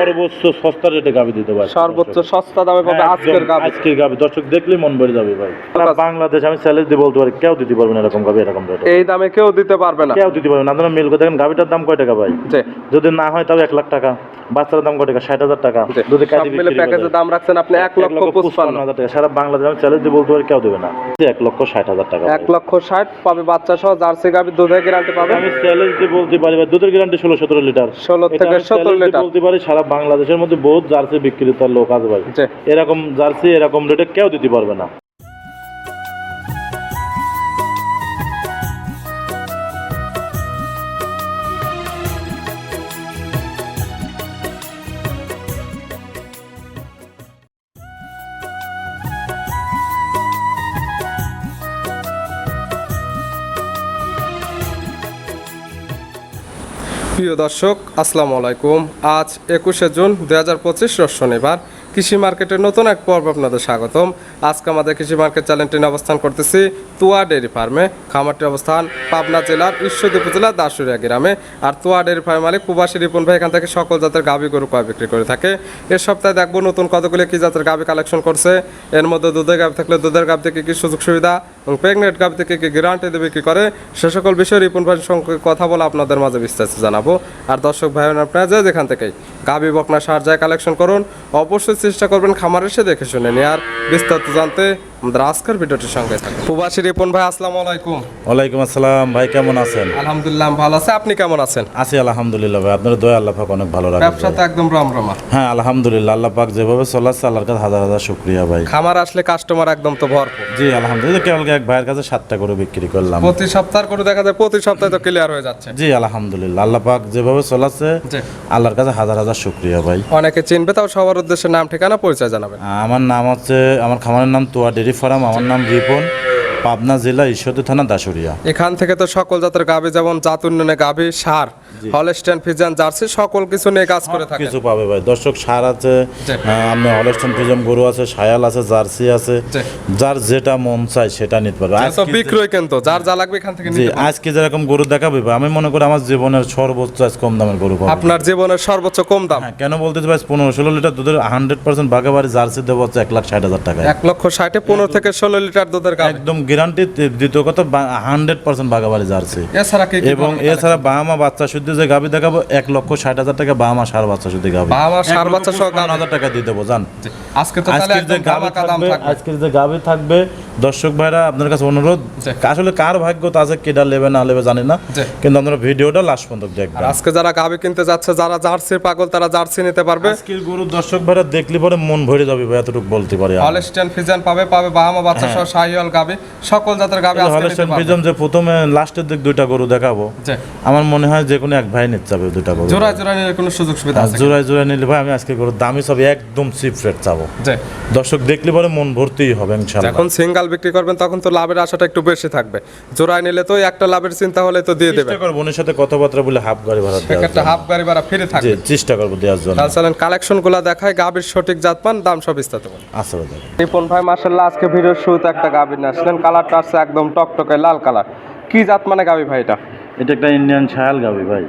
সর্বোচ্চ সস্তা রেটে গাবি দিতে পারি সর্বোচ্চ সস্তা দামে পাবে আজকের গাবি। আজকের গাবি। দর্শক দেখলেই মন ভরে যাবে ভাই। বাংলাদেশ আমি চ্যালেঞ্জ দিয়ে বলতে পারি কেউ দিতে পারবে না এরকম গাবি এরকম রেটে। এই দামে কেউ দিতে পারবে না। কেউ দিতে পারবে না। আপনারা মিল করে দেখেন গাবিটার দাম কয় টাকা ভাই? যদি না হয় তাও এক লাখ টাকা। বাচ্চার দাম টাকা? ষাট হাজার টাকা। যদি মিলে প্যাকেজের দাম রাখছেন আপনি এক লক্ষ পঁচপান্ন। হাজার টাকা। সারা বাংলাদেশ আমি চ্যালেঞ্জ দিয়ে বলতে পারি কেউ দেবে না। এক লক্ষ ষাট হাজার টাকা এক লক্ষ ষাট পাবে বাচ্চা সহ জার্সি গাবি দুধের গ্যারান্টি পাবে। আমি চ্যালেঞ্জ দিয়ে বলতে পারি দুধের গ্যারান্টি ষোলো সতেরো লিটার। 16 এটা থেকে আমি 17 challenge দিয়ে লিটার। বলতে পারি সারা বাংলাদেশের মধ্যে বহুত জার্সি বিক্রেতার লোক আছে ভাই। এরকম জার্সি এরকম রেটে কেউ দিতে পারবে না। প্রিয় দর্শক, আসসালামু আলাইকুম। আজ একুশে জুন দুই হাজার পঁচিশ শনিবার। কৃষি মার্কেটের নতুন এক পর্ব আপনাদের স্বাগতম। আজকে আমাদের কৃষি মার্কেট চ্যানেলটি অবস্থান করতেছি তুয়া ডেয়ারি ফার্মে খামারটির অবস্থান পাবনা জেলার ঈশ্বরদী উপজেলা দাসুরিয়া গ্রামে। আর তুয়া ডেয়ারি ফার্ম মালিক প্রবাসী রিপন ভাই এখান থেকে সকল জাতের গাভী গরু কয় বিক্রি করে থাকে। এর সপ্তাহে দেখব নতুন কতগুলি কী জাতের গাভী কালেকশন করছে। এর মধ্যে দুধের গাভী থাকলে দুধের গাভী থেকে কী সুযোগ সুবিধা এবং প্রেগনেন্ট গাভী থেকে কী গ্যারান্টি দেবে কি করে, সে সকল বিষয়ে রিপন ভাইয়ের সঙ্গে কথা বলে আপনাদের মাঝে বিস্তারিত জানাব। আর দর্শক ভাই আপনারা যে যেখান থেকেই গাভী বকনা সার যায় কালেকশন করুন, অবশ্যই চেষ্টা করবেন খামার এসে দেখে শুনে নিয়ে আর বিস্তারিত জানতে আমাদের আজকের ভিডিওটির সঙ্গে থাকুন। প্রবাসী রিপন ভাই আসসালামু আলাইকুম। ওয়ালাইকুম আসসালাম। ভাই কেমন আছেন? আলহামদুলিল্লাহ ভালো আছে। আপনি কেমন আছেন? আছি আলহামদুলিল্লাহ ভাই। আপনার দয়া আল্লাহ পাক অনেক ভালো রাখে ব্যবসা তো একদম রমরমা। হ্যাঁ আলহামদুলিল্লাহ আল্লাহ পাক যেভাবে চলাচ্ছে আল্লাহর কাছে হাজার হাজার শুক্রিয়া ভাই। খামার আসলে কাস্টমার একদম তো ভরপুর। জি আলহামদুলিল্লাহ। কেবল এক ভাইয়ের কাছে সাতটা করে বিক্রি করলাম। প্রতি সপ্তাহ করে দেখা যায় প্রতি সপ্তাহে তো ক্লিয়ার হয়ে যাচ্ছে। জি আলহামদুলিল্লাহ। আল্লাহ পাক যেভাবে চলাচ্ছে আল্লাহর কাছে হাজার হাজার শুক্রিয়া ভাই। অনেকে চিনবে তাও সবার উদ্দেশ্যে নাম ঠিকানা পরিচয় জানাবেন। আমার নাম হচ্ছে আমার খামারের নাম তোয়া ডেরি ফার্ম আমার নাম রিপন। পাবনা জেলা ঈশ্বরদী থানা দাসুরিয়া। এখান থেকে তো সকল জাতের গাভী, যেমন জাত উন্নয়নে গাভী, সার হলস্টেন ফিজান জার্সি সকল কিছু নিয়ে কাজ করে থাকে কিছু পাবে ভাই। দর্শক সার আছে জি। আপনার হলস্টন ফিজম গরু আছে সায়াল আছে জার্সি আছে। যার যেটা মন সেটা নিতে পারবে। যে- বিক্রয় কিন্তু যার যা লাগবে এখান থেকে নিতে আজকে যেরকম গরু দেখাবে আমি মনে করি আমার জীবনের সর্বোচ্চ আজ কম দামের গরু পাবো। আপনার জীবনের সর্বোচ্চ কম দাম। হ্যাঁ কেন বলতে ভাই পনেরো ষোলো লিটার দুধের হান্ড্রেড পার্সেন্ট বাগাবাড়ি জার্সি দেবো হচ্ছে এক লাখ ষাট হাজার টাকা এক লক্ষ ষাটে পনেরো থেকে ষোলো লিটার দুধের একদম গ্যারান্টি দ্বিতীয় কথা হান্ড্রেড পার্সেন্ট বাগাবাড়ি জার্সি এছাড়া এবং? এছাড়া বাহামা বাচ্চা শুদ্ধ যে গাবি দেখাবো এক লক্ষ ষাট হাজার টাকা বাহামা সার বাচ্চা শুধু গাবি বাহামা সার বাচ্চা সহ গাভী। হাজার টাকা দিয়ে দেবো জান। আজকে তো আজকের যে গাবি থাকবে আজকের যে গাবি থাকবে দর্শক ভাইরা আপনার কাছে অনুরোধ আসলে কার ভাগ্য তা আছে কেটা নেবে না নেবে জানি না কিন্তু আপনারা ভিডিওটা লাস্ট পর্যন্ত দেখবেন আজকে যারা গাভী কিনতে যাচ্ছে যারা জার্সি পাগল তারা জার্সি নিতে পারবে। আজকের গরু দর্শক ভাইরা দেখলে পরে মন ভরে যাবে ভাই এতটুকু বলতে পারি হলস্টেন ফিজান পাবে পাবে বাহামা বাচ্চা সহ শাহিওয়াল গাভী। সকল জাতের গাভী আজকে হলস্টেন ফিজম যে প্রথমে লাস্টের দিক দুইটা গরু দেখাবো। আমার মনে হয় যে কোনো এক ভাই নিতে যাবে দুইটা গরু। জোড়া জোড়া নিয়ে কোনো সুযোগ সুবিধা আছে কি? জোড়ায় জোড়ায় নিলে ভাই আমি আজকে গরুর দামি সব একদম চিপ রেট চাবো। জি। দর্শক দেখলে পরে মন ভর্তিই হবে ইনশাল্লাহ যখন সিঙ্গাল বিক্রি করবেন তখন তো লাভের আশাটা একটু বেশি থাকবে। জোড়ায় নিলে তো একটা লাভের চিন্তা হলে তো দিয়ে দেবে। চেষ্টা করব বোনের সাথে কথাবার্তা বলে হাফ গাড়ি ভাড়া সেক্ষেত্রে জন্য। হাফ গাড়ি ভাড়া ফিরে থাকবে। চেষ্টা করব দেওয়ার জন্য। তাহলে চলেন কালেকশনগুলা দেখায় গাভীর সঠিক জাতমান দাম সব বিস্তারিত বলেন আচ্ছা রিপন ভাই মার্শাল্লাহ আজকে ভিডিওর শুরুতে একটা গাভী নিয়ে আসলেন। কালারটা আসছে একদম টকটকে লাল কালার। কি জাত মানে গাভী ভাই এটা? এটা একটা ইন্ডিয়ান ছায়াল গাবি ভাই।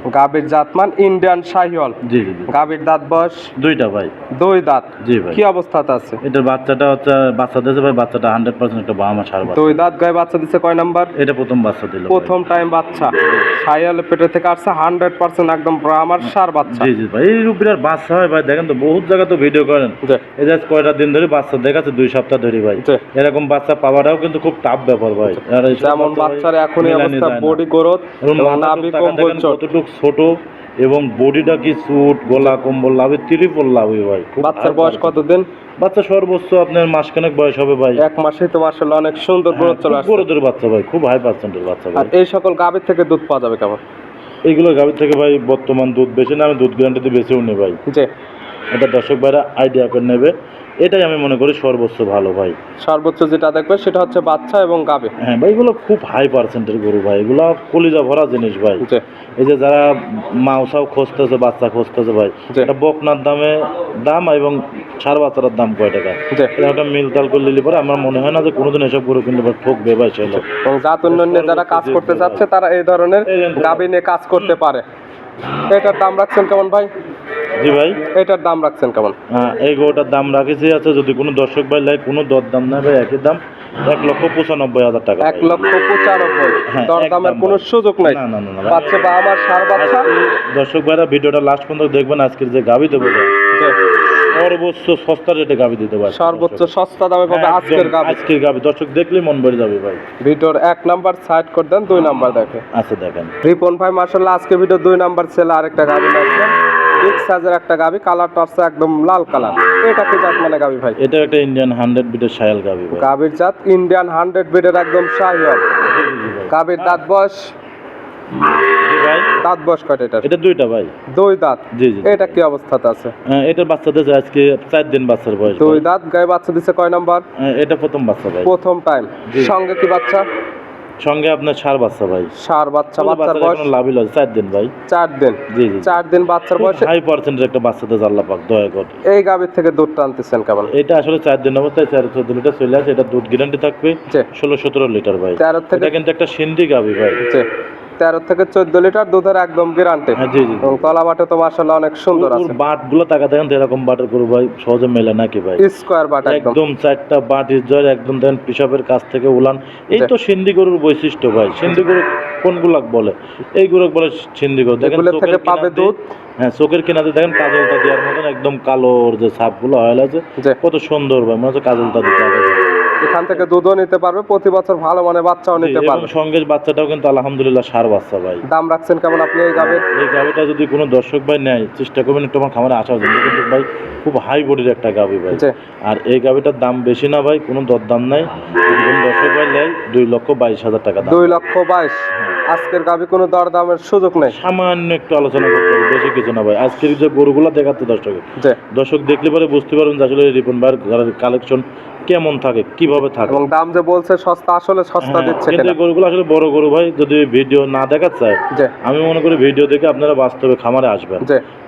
জাতমান ইন্ডিয়ান শাহিওয়াল। জি জি গাভীর দাঁত বয়স? দুইটা ভাই। দুই দাঁত। জি ভাই। কি অবস্থাতে আছে? এটার বাচ্চাটা হচ্ছে বাচ্চা দিয়েছে ভাই বাচ্চাটা হান্ড্রেড পার্সেন্ট একটা বাবা সার দুই দাঁত গায়ে বাচ্চা কয় নাম্বার? এটা প্রথম বাচ্চা দিল প্রথম টাইম বাচ্চা। সাইয়ালের পেটে থেকে আসছে হান্ড্রেড পার্সেন্ট একদম আমার সার বাচ্চা। জি জি ভাই এই রুপির বাচ্চা হয় ভাই দেখেন তো বহুত জায়গা তো ভিডিও করেন। এই যে কয়টা দিন ধরে বাচ্চা দেখাচ্ছে দুই সপ্তাহ ধরে ভাই। এরকম বাচ্চা পাওয়াটাও কিন্তু খুব টাফ ব্যাপার ভাই। যেমন বাচ্চার এখনই অবস্থা বডি গ্রোথ নাভি কম্বল কতটুক ছোট এবং বডিটা কি গলা কম্বল লাভে ত্রিপল লাভে ভাই বাচ্চার বয়স কতদিন? বাচ্চা সর্বোচ্চ আপনার মাসখানেক বয়স হবে ভাই। এক মাসেই তো মার্শাল্লাহ অনেক সুন্দর গ্রোথ চলে হ্যাঁ, আসছে। বড়দের বাচ্চা ভাই খুব হাই পার্সেন্টের বাচ্চা আর ভাই এই সকল গাভীর থেকে দুধ পাওয়া যাবে কেমন? এইগুলো গাভীর থেকে ভাই বর্তমান দুধ বেশি না আমি দুধ গ্যারান্টিতে বেশিও নেই ভাই। যে এটা দর্শক ভাইরা আইডিয়া করে নেবে। এটাই আমি মনে করি সর্বোচ্চ ভালো ভাই। সর্বোচ্চ যেটা দেখবে সেটা হচ্ছে বাচ্চা এবং গাভী। হ্যাঁ ভাই এগুলো খুব হাই পার্সেন্টের গরু ভাই। এগুলো কলিজা ভরা জিনিস ভাই। এই যে যারা মাউসাও খুঁজতেছে বাচ্চা খুঁজতেছে ভাই। এটা বকনার দামে দাম এবং সার বাচ্চার দাম কয় টাকা? এটা একটা মিল তাল করে নিলে পরে আমার মনে হয় না যে কোনোদিন এসব গরু কিন্তু আবার ঠকবে ভাই ছেলে এবং জাত উন্নয়নে যারা কাজ করতে চাচ্ছে তারা এই ধরনের গাভী নিয়ে কাজ করতে পারে। এটার দাম রাখছেন কেমন ভাই? জি ভাই। এটার দাম রাখছেন কেমন? এই গরুটার দাম রাখেছি আছে যদি কোনো দর্শক ভাই লাই কোনো দর দাম না ভাই একই দাম এক লক্ষ পঁচানব্বই হাজার টাকা এক লক্ষ পঁচানব্বই। হ্যাঁ, দরদামের কোনো সুযোগ নাই। না, না, না, না, বাচ্চা বা আমার সার বাচ্চা? দর্শক ভাইরা ভিডিওটা লাস্ট পর্যন্ত দেখবেন আজকের যে গাবি দেবো সর্বোচ্চ সস্তা রেটে গাবি দিতে পারে সর্বোচ্চ সস্তা দামে পাবে হ্যাঁ, আজকের গাবি। আজকের গাবি। দর্শক দেখলেই মন ভরে যাবে ভাই। ভিডিওর এক নাম্বার সাইড করে দেন দুই নাম্বার দেখে। আচ্ছা দেখেন। রিপন ভাই মার্শাল্লাহ আজকে ভিডিও দুই নাম্বার ছেলে আরেকটা গাবি লাগছে বিগ সাইজের একটা গাবি কালারটা হচ্ছে একদম লাল কালার। এটা কি জাত মানে গাবি ভাই? এটা একটা ইন্ডিয়ান হান্ড্রেড বিটের সায়াল গাবি গাবির জাত ইন্ডিয়ান হান্ড্রেড বিডের একদম ভাই। গাবির দাঁত বয়স? ভাই। দাঁত বয়স কয়টা এটার? এটা দুইটা ভাই। দুই দাঁত। জি জি এটা কি অবস্থাতে আছে? আহ, এটার বাচ্চাদের আজকে চার দিন বাচ্চার বয়স দুই দাঁত গায়ে বাচ্চা দিছে কয় নাম্বার? এটা প্রথম বাচ্চা ভাই। প্রথম টাইম সঙ্গে কি বাচ্চা? সঙ্গে আপনার সার বাচ্চা ভাই। সার বাচ্চা বাচ্চার বয়স লাভই লস চার দিন ভাই। চার দিন। জি জি। চার দিন বাচ্চার বয়স হাই পার্সেন্টের একটা বাচ্চা তো আল্লাহ পাক দয়া করে। এই গাবের থেকে দুধ টানতেছেন কেমন এটা আসলে চার দিন অবস্থায় চার চোদ্দ লিটার চলে আসে এটা দুধ গ্যারান্টি থাকবে ষোলো সতেরো লিটার ভাই। তেরো থেকে এটা কিন্তু একটা সিন্ধি গাবি ভাই। তেরো থেকে চোদ্দ লিটার দুধের একদম গ্যারান্টি এবং তলা বাটে তো মার্শাল্লাহ অনেক সুন্দর আছে। বাটগুলো টাকা দেখেন এরকম বাটের গরু ভাই সহজে মেলে নাকি ভাই? স্কোয়ার বাট একদম। চারটা বাট ইজয় একদম দেখেন পিসাবের কাছ থেকে উলান। এই তো সিন্ধি গরুর বৈশিষ্ট্য ভাই। সিন্ধি গরু কোনগুলা বলে? এই গরু বলে সিন্ধি গরু। দেখেন থেকে পাবে দুধ। হ্যাঁ চোখের কিনাতে দেখেন কাজলটা দেওয়ার মতন একদম কালোর যে ছাপগুলো হয়ে আছে কত সুন্দর ভাই মনে হচ্ছে কাজলটা দিতে হবে। এখান থেকে দুধও নিতে পারবে প্রতি বছর ভালো মানে বাচ্চাও নিতে পারবে। সঙ্গে বাচ্চাটাও কিন্তু আলহামদুলিল্লাহ সার বাচ্চা ভাই। দাম রাখছেন কেমন আপনি এই গাবির এই গাভিটা যদি কোনো দর্শক ভাই নেয় চেষ্টা করবেন একটু আমার খামারে আসার জন্য। কিন্তু ভাই খুব হাই বডির একটা গাভি ভাই। আর এই গাভিটার দাম বেশি না ভাই কোনো দরদাম নাই। কোনো দর্শক ভাই নেয় দুই লক্ষ বাইশ হাজার টাকা দাম। দুই লক্ষ বাইশ। আজকের গাবি কোনো দরদামের সুযোগ নেই। সামান্য একটু আলোচনা করতে হবে বেশি কিছু না ভাই। আজকের যে গরুগুলো দেখাচ্ছে দর্শক। দর্শক দেখলে পরে বুঝতে পারবেন যে আসলে রিপন ভাইয়ের কালেকশন কেমন থাকে কীভাবে থাকে? এবং দাম যে বলছে সস্তা আসলে সস্তা হ্যাঁ, দিচ্ছে কিন্তু এই গরুগুলো আসলে বড় গরু ভাই যদি ভিডিও না দেখা চায় আমি মনে করি ভিডিও দেখে আপনারা বাস্তবে খামারে আসবেন।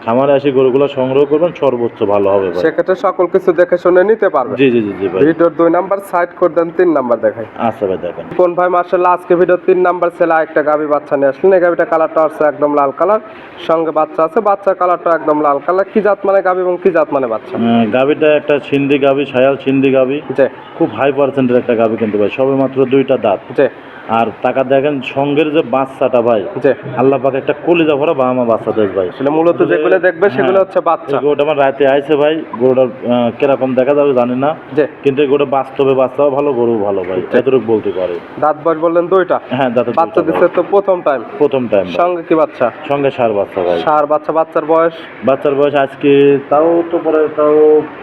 খামারে এসে গরুগুলো সংগ্রহ করবেন সর্বোচ্চ ভালো হবে ভাই। সেক্ষেত্রে সকল কিছু দেখে শুনে নিতে পারবে। জি জি জি জি ভাই। ভিডিওর দুই নাম্বার সাইড করে দেন তিন নাম্বার দেখাই। আচ্ছা ভাই দেখেন। কোন ভাই মার্শাল্লাহ আজকে ভিডিও তিন নাম্বার ছেলে একটা গাবি বাচ্চা নিয়ে আসলেন। এই গাবিটা কালারটা আছে একদম লাল কালার সঙ্গে বাচ্চা আছে। বাচ্চার কালারটা একদম লাল কালার। কি জাত মানে গাবি এবং কি জাত মানে বাচ্চা? গাভীটা একটা সিন্ধি গাভী সায়াল সিন্ধি গাভী। খুব হাই পার্সেন্টের একটা গাভী কিন্তু ভাই সবে মাত্র দুইটা দাঁত। আর টাকা দেখেন সঙ্গের যে বাচ্চাটা ভাই আল্লাহ পাক একটা কলিজা ভরা বাবা বাচ্চা দেশ ভাই। আসলে মূলত যেগুলো দেখবে সেগুলো হচ্ছে বাচ্চা। গরুটা আমার রাতে আইছে ভাই গরুটার কীরকম দেখা যাবে জানি না। কিন্তু এই গরুটা বাস্তবে বাচ্চাও ভালো গরু ভালো ভাই এতটুকু বলতে পারে। দাঁত বয়স বললেন দুইটা? হ্যাঁ দাঁতে বাচ্চা দিচ্ছে তো প্রথম টাইম প্রথম টাইম সঙ্গে কি বাচ্চা? সঙ্গে সার বাচ্চা ভাই। সার বাচ্চা বাচ্চার বয়স? বাচ্চার বয়স আজকে তাও তো পরে তাও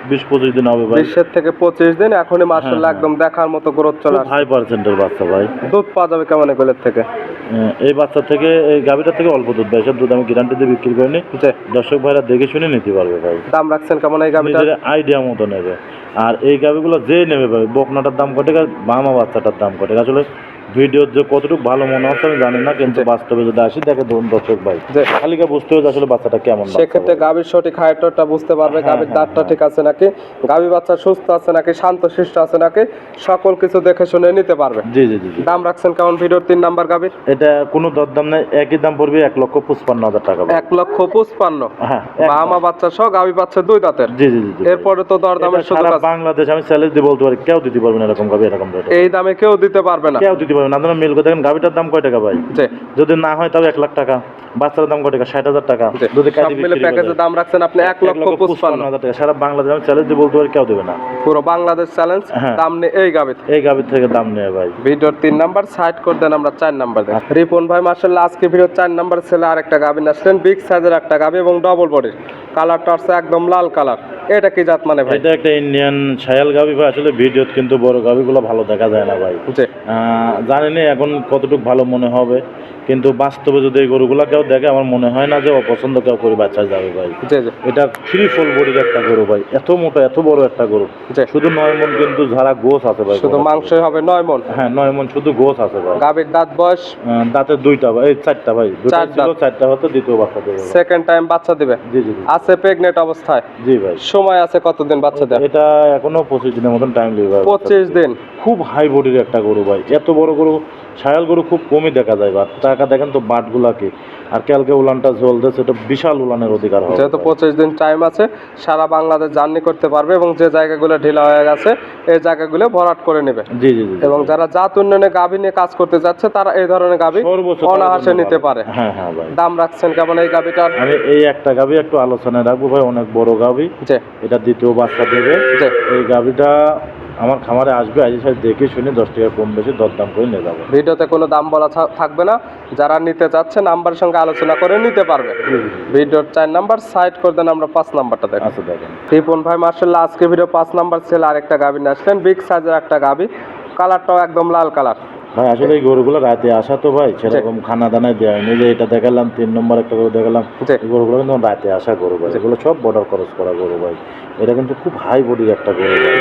বিশ পঁচিশ দিন হবে ভাই। বিশের থেকে পঁচিশ দিন এখনই মার্শাল্লাহ হ্যাঁ। একদম দেখার মতো গ্রোথ চলে হাই পার্সেন্টের বাচ্চা ভাই। দুধ পাওয়া যাবে কেমন এগুলোর থেকে? এই বাচ্চা থেকে এই গাভীটা থেকে অল্প দুধ ভাই সব দুধ আমি গ্যারান্টি দিয়ে বিক্রি করিনি দর্শক ভাইরা দেখে শুনে নিতে পারবে ভাই। দাম রাখছেন কেমন এই গাভীটা আইডিয়া মতো নেবে। আর এই গাভীগুলো যে নেবে ভাই বকনাটার দাম কটে বামা বাচ্চাটার দাম কটে আসলে ভিডিওর যে কতটুকু ভালো মনে হচ্ছে আমি জানি না কিন্তু বাস্তবে যদি আসি দেখে ধরুন দর্শক ভাই যে খালিকা বুঝতে হবে আসলে বাচ্চাটা কেমন সেক্ষেত্রে। গাভীর সঠিক হাইটটা বুঝতে পারবে হ্যাঁ, গাভীর হ্যাঁ, দাঁতটা ঠিক আছে নাকি? গাভী বাচ্চা সুস্থ আছে নাকি? শান্ত শিষ্ট আছে নাকি? সকল কিছু দেখে শুনে নিতে পারবে। জি জি জি দাম রাখছেন কেমন ভিডিওর তিন নাম্বার গাভীর এটা কোনো দরদাম নেই একই দাম পড়বে এক লক্ষ পঁচপান্ন হাজার টাকা এক লক্ষ পঁচপান্ন। হ্যাঁ বা বাচ্চা সহ গাভী বাচ্চা দুই দাঁতের। জি জি জি এরপরে তো দরদামের সুযোগ বাংলাদেশ আমি চ্যালেঞ্জ দিয়ে বলতে পারি কেউ দিতে পারবে না এরকম গাভি এরকম এই দামে কেউ দিতে পারবে না। কেউ দিতে পারবে না। আপনারা মিল করে দেখেন গাভিটার দাম কয় টাকা ভাই? যদি না হয় তাও এক লাখ টাকা। বাচ্চার দাম কয় টাকা? ষাট হাজার টাকা। যদি প্যাকেজের। দাম রাখছেন আপনি এক লক্ষ পঁচপান্ন হাজার টাকা। সারা বাংলাদেশ আমি চ্যালেঞ্জ বলতে পারি কেউ দেবে না। পুরো বাংলাদেশ চ্যালেঞ্জ। দাম নেই এই গাভীর এই গাভির থেকে দাম নেয় ভাই। ভিডিওর তিন নাম্বার সাইড করে দেন আমরা চার নাম্বার দেখ। রিপন ভাই মার্শাল্লাহ আজকে ভিডিওর চার নাম্বার ছেলে আরেকটা গাভী আসলেন। বিগ সাইজের একটা গাভী এবং ডবল বডির কালারটা হচ্ছে একদম লাল কালার এটা কি জাত মানে ভাই? এটা একটা ইন্ডিয়ান ছায়াল গাভি ভাই। আসলে ভিডিওত কিন্তু বড় গাভিগুলো ভালো দেখা যায় না ভাই। জানি না এখন কতটুকু ভালো মনে হবে কিন্তু বাস্তবে যদি এই গরুগুলা কেউ দেখে আমার মনে হয় না যে অপছন্দ কেউ করে বাচ্চা যাবে ভাই। এটা থ্রি ফোল বডির একটা গরু ভাই। এত মোটা এত বড় একটা গরু। শুধু নয় মন কিন্তু ঝাড়া গোছ আছে ভাই শুধু। মাংসই হবে নয় মন? হ্যাঁ নয় মন শুধু গোছ আছে ভাই। গাভীর দাঁত বয়স? দাঁতের দুইটা ভাই এই চারটা ভাই। চারটা হতো দ্বিতীয় বাচ্চা দেবে সেকেন্ড টাইম বাচ্চা দিবে? জি জি জি। আছে প্রেগনেন্ট অবস্থায়? জি ভাই। সময় আছে কতদিন বাচ্চাদের? এটা এখনও পঁচিশ দিনের মতন টাইম লাগবে পঁচিশ দিন। খুব হাই বডির একটা গরু ভাই। এত বড় গরু ছায়াল গরু খুব কমই দেখা যায় বাট টাকা দেখেন তো বাটগুলাকে। আর ক্যালকে উলানটা চলতেছে এটা বিশাল উলানের অধিকার হবে যেহেতু পঁচিশ দিন টাইম আছে সারা বাংলাদেশ জার্নি করতে পারবে এবং যে জায়গাগুলো ঢিলা হয়ে গেছে এই জায়গাগুলো ভরাট করে নেবে। জি জি জি এবং যারা জাত উন্নয়নে গাভী নিয়ে কাজ করতে যাচ্ছে তারা এই ধরনের গাভী জন্য নিতে পারে। হ্যাঁ হ্যাঁ ভাই। দাম রাখছেন কেমন এই গাভীটার? আমি এই একটা গাভি একটু আলোচনায় রাখব ভাই অনেক বড় গাভি। যে এটা দ্বিতীয় বাচ্চা দেবে। এই গাভিটা আমার খামারে আসবে আজ সাথে দেখে শুনে দশ টাকা কম বেশি দরদাম করে নিয়ে যাব। ভিডিওতে কোনো দাম বলা থাকবে না। যারা নিতে চাচ্ছে নাম্বারের সঙ্গে আলোচনা করে নিতে পারবে। ভিডিওর চার নাম্বার সাইড করে দেন আমরা পাঁচ নাম্বারটা দেখি। আচ্ছা দেখেন। রিপন ভাই মার্শাল্লাহ আজকে ভিডিও পাঁচ নাম্বার ছেলে আরেকটা গাভী নিয়ে আসলেন। বিগ সাইজের একটা গাভী কালারটাও একদম লাল কালার। ভাই আসলে এই গরুগুলো রাতে আসা তো ভাই সেরকম খানা দানায় দেওয়া হয়নি। যে এটা দেখালাম তিন নম্বর একটা গরু দেখালাম। এই গরুগুলো কিন্তু রাতে আসা গরু ভাই। এগুলো সব বর্ডার খরচ করা গরু ভাই। এটা কিন্তু খুব হাই বডির একটা গরু ভাই।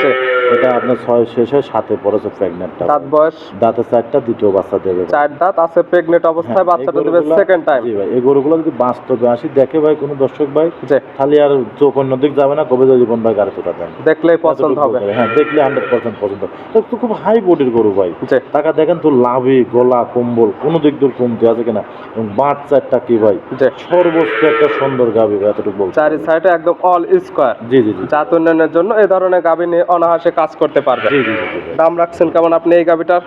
এটা আপনার ছয় শেষে সাথে পড়েছে প্রেগনেন্টটা দাঁত বয়স? দাঁতে চারটা দ্বিতীয় বাচ্চা দেবে চার দাঁত আছে প্রেগনেন্ট অবস্থায় হ্যাঁ, বাচ্চাটা দেবে সেকেন্ড টাইম জি ভাই এই গরুগুলো যদি বাস্তবে আসি দেখে ভাই কোনো দর্শক ভাই খালি আর চোখ অন্যদিক যাবে না কবে জীবন ভাই গাড়ি তোটা দেন। দেখলেই পছন্দ হবে। হ্যাঁ দেখলে হান্ড্রেড পার্সেন্ট পছন্দ। তো খুব হাই বডির গরু ভাই। টাকা দেখেন তো লাভি গলা কম্বল কোনো দিক দিয়ে কমতে আছে কিনা? এবং বাট চারটা কি ভাই? সর্বোচ্চ একটা সুন্দর গাভি ভাই এতটুকু চারি সাইডে একদম অল স্কোয়ার জি জি জি। জাত উন্নয়নের জন্য এই ধরনের গাভী নিয়ে অনায়াসে কাজ করতে পারবে। দাম রাখছেন কেমন আপনি এই গাভীটার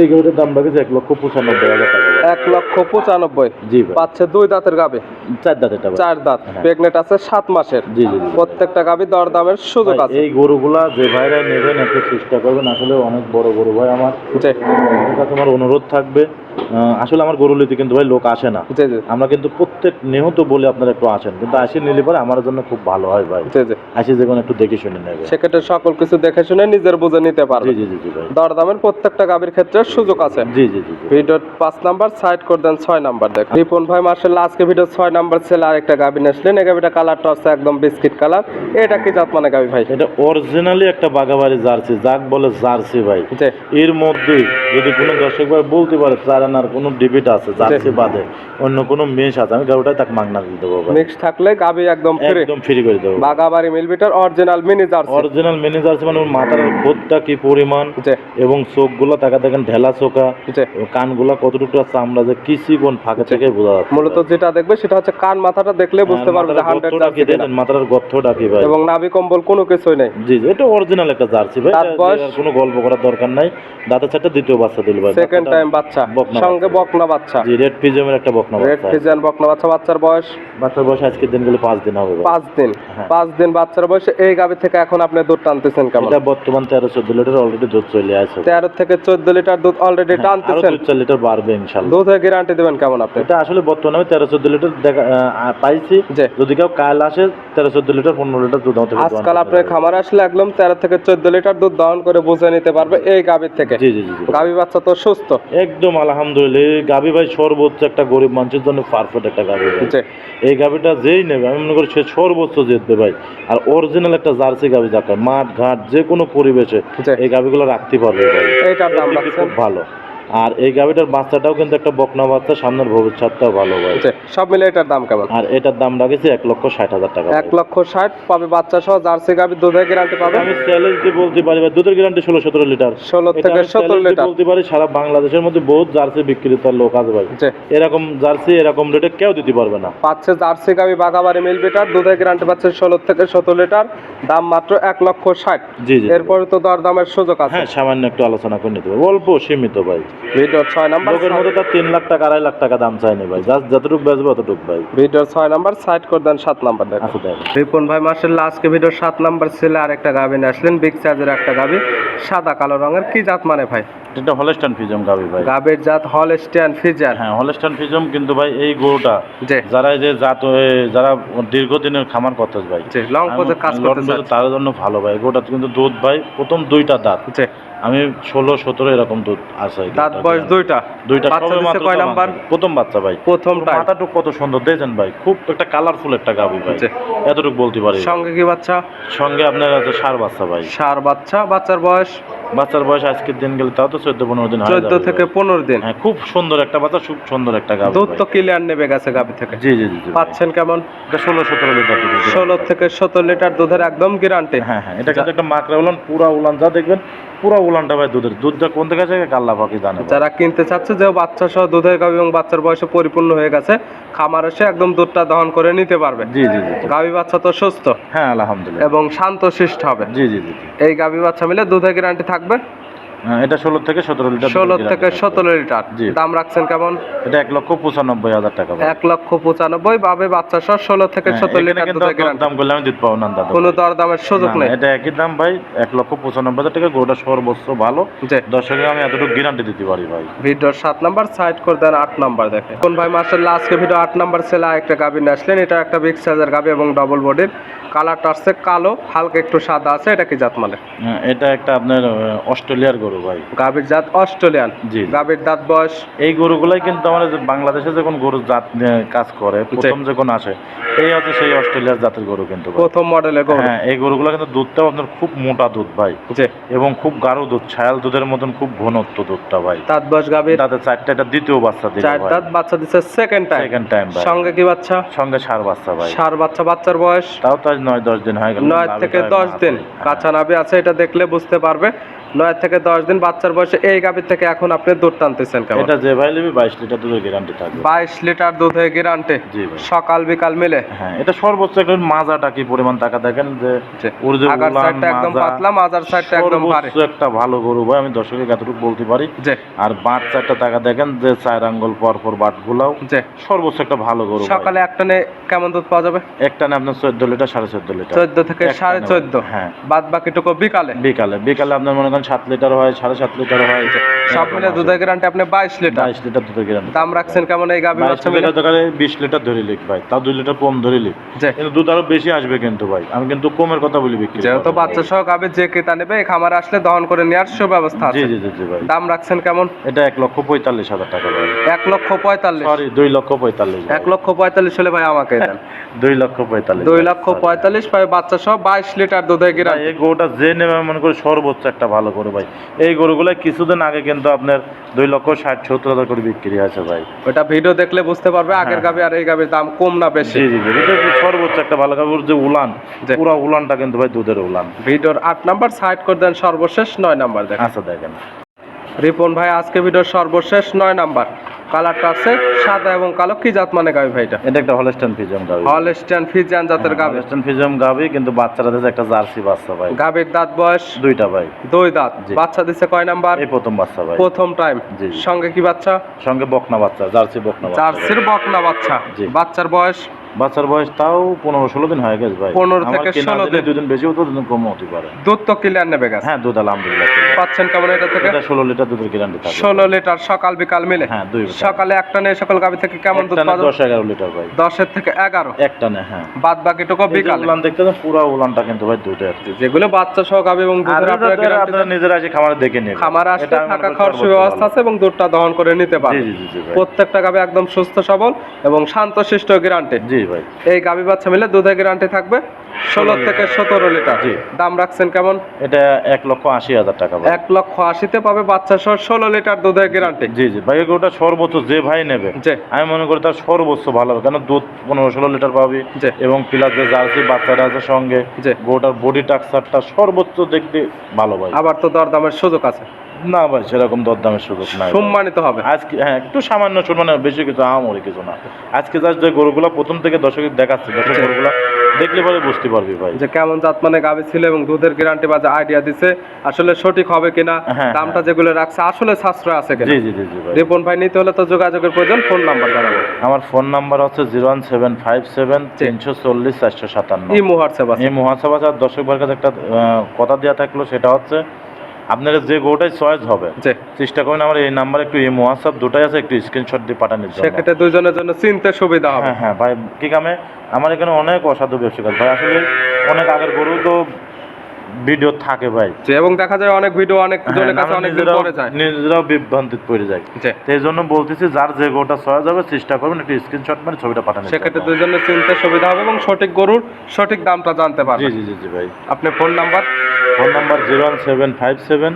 এই গাভিটার দাম রাখেছে এক লক্ষ পঁচানব্বই হাজার টাকা। এক লক্ষ পঁচানব্বই। জি পাচ্ছে দুই দাঁতের গাভী। চার দাঁত এটা ভাই চার দাঁত। হ্যাঁ। প্রেগনেন্ট আছে সাত মাসের। জি জি জি প্রত্যেকটা দরদামের সুযোগ আছে। এই গরুগুলা যে ভাইরা নেবেন একটু চেষ্টা করবেন। আসলে অনেক বড় গরু ভাই আমার। আমার অনুরোধ থাকবে। আসলে আমার গরু নিতে কিন্তু ভাই লোক আসে না। আমরা কিন্তু প্রত্যেক নিহত বলে আপনারা একটু আসেন। কিন্তু আসে নিলে পরে আমার জন্য খুব ভালো হয় ভাই। আসে যে একটু দেখে শুনে নেবে। সেক্ষেত্রে সকল কিছু দেখে শুনে নিজের বুঝে নিতে পারবে। জি জি জি ভাই। দরদামের প্রত্যেকটা গাভীর ক্ষেত্রে সুযোগ আছে। জি জি জি। ভিডিওর পাঁচ নাম্বার সাইড করে দেন ছয় নাম্বার দেখ রিপন ভাই মার্শাল্লাহ আজকে ভিডিও ছয় নাম্বার ছেলে আরেকটা গাভী নিয়ে আসলেন। এই গাভীটা কালারটা হচ্ছে একদম বিস্কিট কালার এটা কি জাত মানে গাভী ভাই? এটা অরিজিনালি একটা বাগাবাড়ি জার্সি যাক বলে জার্সি ভাই। এর মধ্যে যদি কোনো দর্শক ভাই বলতে পারে চারানার কোনো ডিবিট আছে জার্সি বাদে। অন্য কোনো মেশ আছে আমি গাড়িটাই তাকে মাগনা দিয়ে দেবো মিক্স থাকলে গাভী একদম ফ্রি একদম ফ্রি করে দেবো। বাগাবাড়ি মিলবিটার অরিজিনাল মিনি জার্সি। অরিজিনাল মেনে জার্সি মানে ওর মাথার বোধটা কি পরিমাণ এবং চোখগুলো তাকা দেখেন ঢেলা চোখা কানগুলা কতটুকু আমরা যে কোন ফাঁকে থেকে বোঝা যাচ্ছে। মূলত যেটা দেখবে সেটা হচ্ছে কান মাথাটা দেখলে বুঝতে পারবে যে হান্ড্রেড গর্তটা কি দেখেন মাথার কি ভাই? এবং নাভি কম্বল কোনো কিছুই নেই। জি জি এটা অরিজিনাল একটা জার্সি ভাই। কোনো গল্প করার দরকার নাই। চারটা দ্বিতীয় বাচ্চা দিল ভাই। সেকেন্ড টাইম বাচ্চা। সঙ্গে বকনা বাচ্চা। জি রেড একটা বকনা রেড বাচ্চা। বকনা বাচ্চা বাচ্চার বয়স? বাচ্চার বয়স আজকের দিন গেলে পাঁচ দিন হবে ভাই। পাঁচ দিন। হ্যাঁ। পাঁচ দিন বাচ্চার বয়সে। এই গাভী থেকে এখন আপনি দুধ টানতেছেন কেমন? এটা বর্তমান তেরো চোদ্দ লিটার অলরেডি দুধ চলে আসে। তেরো থেকে চোদ্দ লিটার দুধ অলরেডি হ্যাঁ, টানতেছেন। দুই চার লিটার বাড়বে ইনশাল্লাহ। দুধের গ্যারান্টি দেবেন কেমন আপনি? এটা আসলে বর্তমানে আমি তেরো চোদ্দ লিটার দেখা পাইছি। জি। যদি কেউ কাল আসে তেরো চোদ্দ লিটার পনেরো লিটার দুধ আমাদের আজকাল আপনার খামার আসলে একদম তেরো থেকে চোদ্দ লিটার দুধ দহন করে বুঝে নিতে পারবে এই গাভীর থেকে। জি জি জি জি। গাভী বাচ্চা তো সুস্থ। একদম আলহামদুলিল্লাহ এই গাভী ভাই সর্বোচ্চ একটা গরিব মানুষের জন্য পারফেক্ট একটা গাভী ভাই। জি। এই গাভীটা যেই নেবে আমি মনে করি সে সর্বোচ্চ জিতবে ভাই। আর অরিজিনাল একটা জার্সি গাভী যাকে মাঠ ঘাট যে কোনো পরিবেশে জি। এই গাভীগুলো রাখতে পারবে ভাই। এইটার দাম রাখছেন? খুব ভালো। আর এই গাভীটার বাচ্চাটাও কিন্তু একটা বকনা বাচ্চা সামনের ভবিষ্যৎটাও ভালো ভাই। সব মিলে এটার দাম কেমন? আর এটার দাম রাখেছি এক লক্ষ ষাট হাজার টাকা এক লক্ষ ষাট পাবে বাচ্চা সহ জার্সি গাভী দুধের গ্যারান্টি পাবে? আমি চ্যালেঞ্জ দিয়ে বলতে পারি ভাই দুধের গ্যারান্টি ষোলো সতেরো লিটার। ষোলো থেকে সতেরো লিটার। বলতে পারি সারা বাংলাদেশের মধ্যে বহুত জার্সি বিক্রেতার লোক আছে ভাই। এরকম জার্সি এরকম রেটে কেউ দিতে পারবে না। পাচ্ছে জার্সি গাভী বাগাবাড়ি মিল বিটার দুধের গ্যারান্টি পাচ্ছে ষোলো থেকে সতেরো লিটার দাম মাত্র এক লক্ষ ষাট। জি জি এরপরে তো দর দামের সুযোগ আছে। হ্যাঁ সামান্য একটু আলোচনা করে নিতে পারব অল্প সীমিত ভাই। ভিডিও ছয় নাম্বার লোকের মধ্যে তার তিন লাখ টাকা আড়াই লাখ টাকা দাম চাইনি ভাই। জাস্ট যতটুকু বেচবো অতটুকু ভাই। ভিডিওর ছয় নাম্বার সাইড করে দেন সাত নাম্বার দেখো। আচ্ছা রিপন ভাই মাসের লাস্টকে ভিডিও সাত নাম্বার ছেলে আর একটা গাভী নিয়ে আসলেন। বিগ সাইজের একটা গাভী সাদা কালো রঙের। কি জাত মানে ভাই? এটা হলস্টান ফিজম গাবি ভাই। গাভীর জাত হল স্ট্যান্ড ফিজার হ্যাঁ হলস্টান ফিজম কিন্তু ভাই এই গরুটা যারা এই যে জাত যারা দীর্ঘদিনের খামার করতে ভাই লং পথে কাজ আমি করতে লটন চাচ্ছে বলতে তার জন্য ভালো ভাই। গরুটা কিন্তু দুধ ভাই প্রথম দুইটা দাঁত। আমি ষোলো সতেরো এরকম দুধ আছে দাঁত বয়স দুইটা। দুইটা সবে মাত্র কয় নাম্বার? প্রথম বাচ্চা ভাই। প্রথম মাথাটুকু কত সুন্দর দেখছেন ভাই খুব একটা কালারফুল একটা গাবি ভাই। এতটুকু বলতে পারি। সঙ্গে কি বাচ্চা? সঙ্গে আপনার আছে সার বাচ্চা ভাই। সার বাচ্চা বাচ্চার বয়স? বাচ্চার বয়স আজকের দিন গেলে তাও তো চোদ্দ পনেরো দিন চোদ্দ থেকে পনেরো দিন। হ্যাঁ খুব সুন্দর একটা বাচ্চা খুব সুন্দর একটা গাভ দুধ তো ক্লিয়ার নেবে গেছে গাভি থেকে। জি জি জি পাচ্ছেন কেমন? এটা ষোলো সতেরো লিটার ষোলো থেকে সতেরো লিটার দুধের একদম গ্যারান্টি হ্যাঁ হ্যাঁ এটা কিন্তু একটা মাকড়া উলান পুরা উলান যা দেখবেন পুরা উলানটা ভাই দুধের। দুধটা কোন থেকে আছে কাল্লা পাখি জানে যারা কিনতে চাচ্ছে যে বাচ্চা সহ দুধের গাভি এবং বাচ্চার বয়সে পরিপূর্ণ হয়ে গেছে খামার এসে একদম দুধটা দহন করে নিতে পারবে। জি জি জি। গাভি বাচ্চা তো সুস্থ। হ্যাঁ আলহামদুলিল্লাহ। এবং শান্ত শিষ্ট হবে। জি জি জি জি। এই গাভি বাচ্চা মিলে দুধের গ্যারান্টি থাকবে। হ্যাঁ, এটা ষোলো থেকে সতেরো লিটার ষোলো থেকে সতেরো লিটার। দাম রাখছেন কেমন? এটা এক লক্ষ পঁচানব্বই হাজার টাকা এক লক্ষ পঁচানব্বই বাবে বাচ্চা সহ ষোলো থেকে হ্যাঁ, সতেরো লিটার দাম করলে আমি দিতে পাবো না দাদা কোনো দর দামের সুযোগ নেই। এটা একই দাম ভাই এক লক্ষ পঁচানব্বই হাজার টাকা গোটা সর্বোচ্চ ভালো। জি। দর্শকে আমি এতটুকু গ্যারান্টি দিতে পারি ভাই। ভিডিওর সাত নাম্বার সাইড করে দেন আট নাম্বার দেখে। কোন ভাই মার্শাল্লাহ আজকে ভিডিও আট নাম্বার ছেলে একটা গাবি নিয়ে আসলেন। এটা একটা বিগ সাইজের গাবি এবং ডবল বডির কালারটা আসছে কালো হালকা একটু সাদা আছে এটা কি জাত মানে হ্যাঁ, এটা একটা আপনার অস্ট্রেলিয়ার গরু। ভাই। গাবির জাত অস্ট্রেলিয়ান। জি। গাবির দাঁত বয়স? এই গরুগুলাই কিন্তু আমাদের বাংলাদেশে যখন গরু জাত কাজ করে প্রথম যখন আসে এই হচ্ছে সেই অস্ট্রেলিয়ার জাতের গরু কিন্তু প্রথম মডেলের গরু। হ্যাঁ এই গরুগুলো কিন্তু দুধটাও আপনার খুব মোটা দুধ ভাই। এবং খুব গাঢ় দুধ ছায়াল দুধের মতন খুব ঘনত্ব দুধটা ভাই। দাঁত বয়স গাবির তাতে চারটা এটা দ্বিতীয় বাচ্চা দিল চার দাঁত বাচ্চা দিচ্ছে সেকেন্ড টাইম সেকেন্ড টাইম ভাই। সঙ্গে কি বাচ্চা? সঙ্গে সার বাচ্চা ভাই। সার বাচ্চা বাচ্চার বয়স? তাও তো আজ নয় দশ দিন হয়ে গেল। নয় থেকে দশ দিন। কাঁচা নাবি আছে এটা দেখলে বুঝতে পারবে। নয় থেকে দশ দিন বাচ্চার বয়সে এই গাভীর থেকে এখন আপনি দুধ টানতেছেন কেমন? এটা যে ভাই নেবে বাইশ লিটার দুধের গ্যারান্টি থাকবে। বাইশ লিটার দুধে গ্যারান্টি জি ভাই। সকাল বিকাল মিলে? হ্যাঁ এটা সর্বোচ্চ একটা মাজাটা কি পরিমাণ টাকা দেখেন যে ওর যে আগার সাইডটা একদম পাতলা মাজার সাইডটা একদম ভারী। একটা ভালো গরু ভাই আমি দর্শকের বলতে পারি। আর বাট চারটা টাকা দেখেন যে চার আঙ্গুল পর পর বাট গুলাও। সর্বোচ্চ একটা ভালো গরু। সকালে একটানে কেমন দুধ পাওয়া যাবে? একটা না আপনার চোদ্দ লিটার সাড়ে চোদ্দ লিটার। চোদ্দ থেকে সাড়ে চোদ্দ। হ্যাঁ। বাদ বাকিটুকু বিকালে? বিকালে বিকালে আপনার মনে করেন সাত লিটার হয় সাড়ে সাত লিটার হয় সব মিলে দুধের গ্যারান্টি আপনি বাইশ লিটার। বাইশ লিটার দুধের গ্যারান্টি দাম রাখছেন কেমন এই গাভী বাচ্চা মিলে? লিটার দোকানে বিশ লিটার ধরে লিখ ভাই তাও দুই লিটার কম ধরে লিখ। কিন্তু দুধ আরও বেশি আসবে কিন্তু ভাই আমি কিন্তু কমের কথা বলি বিক্রি যেহেতু। বাচ্চা সহ গাভী যে ক্রেতা নেবে এই খামারে আসলে দহন করে নেওয়ার সুব্যবস্থা আছে। জি জি জি ভাই। দাম রাখছেন কেমন? এটা এক লক্ষ পঁয়তাল্লিশ হাজার টাকা ভাই। এক লক্ষ পঁয়তাল্লিশ। সরি দুই লক্ষ পঁয়তাল্লিশ এক লক্ষ পঁয়তাল্লিশ হলে ভাই আমাকে দেন। দুই লক্ষ পঁয়তাল্লিশ দুই লক্ষ পঁয়তাল্লিশ ভাই বাচ্চা সহ বাইশ লিটার দুধের গ্যারান্টি এই গরুটা যে নেবে মনে করি সর্বোচ্চ একটা ভালো গরু ভাই। এই গরুগুলো কিছুদিন আগে কিন্তু আপনার দুই লক্ষ ষাট সত্তর হাজার করে বিক্রি আছে ভাই। ওটা ভিডিও দেখলে বুঝতে পারবে আগের গাবে আর এই গাভীর দাম কম না বেশি। জি জি জি। এটা সর্বোচ্চ একটা ভালো গরুর যে উলান। পুরো উলানটা কিন্তু ভাই দুধের উলান। ভিডিওর আট নাম্বার সাইড করে দেন সর্বশেষ নয় নাম্বার দেখেন। আচ্ছা দেখেন। রিপন ভাই আজকে ভিডিওর সর্বশেষ নয় নাম্বার। কালারটা আছে সাদা এবং কালো। কি জাত মানে গাবি ভাইটা? এটা একটা হলস্টান ফিজিয়াম গাবি। হলস্টান ফিজিয়ান জাতের গাবি। হলস্টান ফিজিয়াম গাবি কিন্তু বাচ্চারা দিয়েছে একটা জার্সি বাচ্চা ভাই। গাবির দাঁত বয়স? দুইটা ভাই। দুই দাঁত। বাচ্চা দিছে কয় নাম্বার? এই প্রথম বাচ্চা ভাই। প্রথম টাইম। জি। সঙ্গে কি বাচ্চা? সঙ্গে বকনা বাচ্চা জার্সি বকনা বাচ্চা জার্সির বকনা বাচ্চা। জি। বাচ্চার বয়স? বাচ্চার বয়স তাও পনেরো ষোলো দিন হয়ে গেছে ভাই। 15 আমার থেকে কেনা 16 দিলে দিন। দুদিন বেশি হতো দুদিন কম হতে পারে। দুধ তো ক্লিয়ার নেবে গেছে হ্যাঁ দুধ আলহামদুলিল্লাহ পাচ্ছেন কেমন এটা থেকে? এটা ষোলো লিটার দুধের গ্যারান্টি থাকবে। ষোলো লিটার সকাল বিকাল মিলে? হ্যাঁ দুই সকালে একটা নেই সকাল গাভী থেকে কেমন দুধ পাওয়া দশ এগারো লিটার ভাই। দশের থেকে এগারো? একটা না হ্যাঁ। বাদ বাকিটুকু বিকালে? উলান দেখতে পুরো উলানটা কিন্তু ভাই দুধের। যেগুলো বাচ্চা সহ গাভী এবং দুধের আপনারা। নিজেরা এসে খামারে দেখে নিন খামার আসলে থাকা খাওয়ার সুব্যবস্থা আছে এবং দুধটা দহন করে নিতে জি প্রত্যেকটা গাভী একদম সুস্থ সবল এবং শান্তশিষ্ট গ্যারান্টি জি ভাই। এই বাচ্চা মিলে দুধের গ্যারান্টি থাকবে ষোলো থেকে সতেরো লিটার। জি। দাম রাখছেন কেমন? এটা এক লক্ষ আশি হাজার টাকা এক লক্ষ আশিতে পাবে বাচ্চা সহ ষোলো লিটার দুধের গ্যারান্টি জি জি। ভাই ওটা সর্বোচ্চ যে ভাই নেবে আমি মনে করি তার সর্বোচ্চ ভালো হবে। কেন দুধ পনেরো ষোলো লিটার পাবি এবং প্লাস যে জার্সি বাচ্চাটা আছে সঙ্গে। গোটার বডি টাক্সারটা সর্বোচ্চ দেখতে ভালো ভাই। আবার তো দরদামের সুযোগ আছে। না ভাই সেরকম দরদামের সুযোগ নাই সম্মানিত হবে। আজকে হ্যাঁ একটু সামান্য সম্মান বেশি কিছু আমরি কিছু না। আজকে যার যে গরুগুলো প্রথম থেকে দর্শকের দেখাচ্ছে দর্শক। গরুগুলো দেখলে পরে বুঝতে পারবি ভাই। যে কেমন জাত মানে গাভী ছিল এবং দুধের গ্যারান্টি বা আইডিয়া দিছে আসলে সঠিক হবে কিনা হ্যাঁ, দামটা যেগুলো রাখছে আসলে সাশ্রয় আছে কিনা। জি জি জি ভাই। রিপন ভাই নিতে হলে তো যোগাযোগের প্রয়োজন ফোন নাম্বার জানাব। আমার ফোন নাম্বার হচ্ছে zero one seven five seven তিনশো চল্লিশ চারশো সাতান্ন। ই হোয়াটসঅ্যাপ এই আর দর্শক ভাইয়ের কাছে একটা কথা দেওয়া থাকল সেটা হচ্ছে আপনারা যে গোটাই চয়েস হবে চেষ্টা করেন আমার এই নাম্বার একটু এই হোয়াটসঅ্যাপ দুটাই আছে একটু স্ক্রিনশট দিয়ে পাঠানোর জন্য। সেক্ষেত্রে দুইজনের জন্য চিনতে সুবিধা হবে। হ্যাঁ হ্যাঁ ভাই কি কামে? আমার এখানে অনেক অসাধু ব্যবসা ভাই আসলে অনেক আগের গরু তো ভিডিও থাকে ভাই। এবং দেখা যায় অনেক ভিডিও অনেক হ্যাঁ, জনের কাছে অনেক দিন পরে যায়। নিজেরাও বিভ্রান্তিত পড়ে যায় এই জন্য বলতেছি যার যে গোটা চয়েস হবে চেষ্টা করবেন একটু স্ক্রিনশট মানে ছবিটা পাঠানোর সেক্ষেত্রে জন্য। দুইজনের চিনতে সুবিধা হবে এবং সঠিক গরুর সঠিক দামটা জানতে জি পারবে জি জি জি ভাই। আপনি phone number? Phone number zero one seven five seven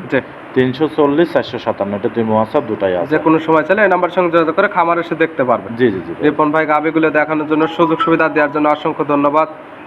তিনশো চল্লিশ চারশো সাতান্ন। এটা তুমি হোয়াটসঅ্যাপ দুটাই আছে। যে কোনো সময় চাইলে এই নাম্বার সঙ্গে যোগাযোগ করে খামার এসে দেখতে পারবেন। জি জি জি রিপন ভাই গাবিগুলো দেখানোর জন্য সুযোগ সুবিধা দেওয়ার জন্য অসংখ্য ধন্যবাদ।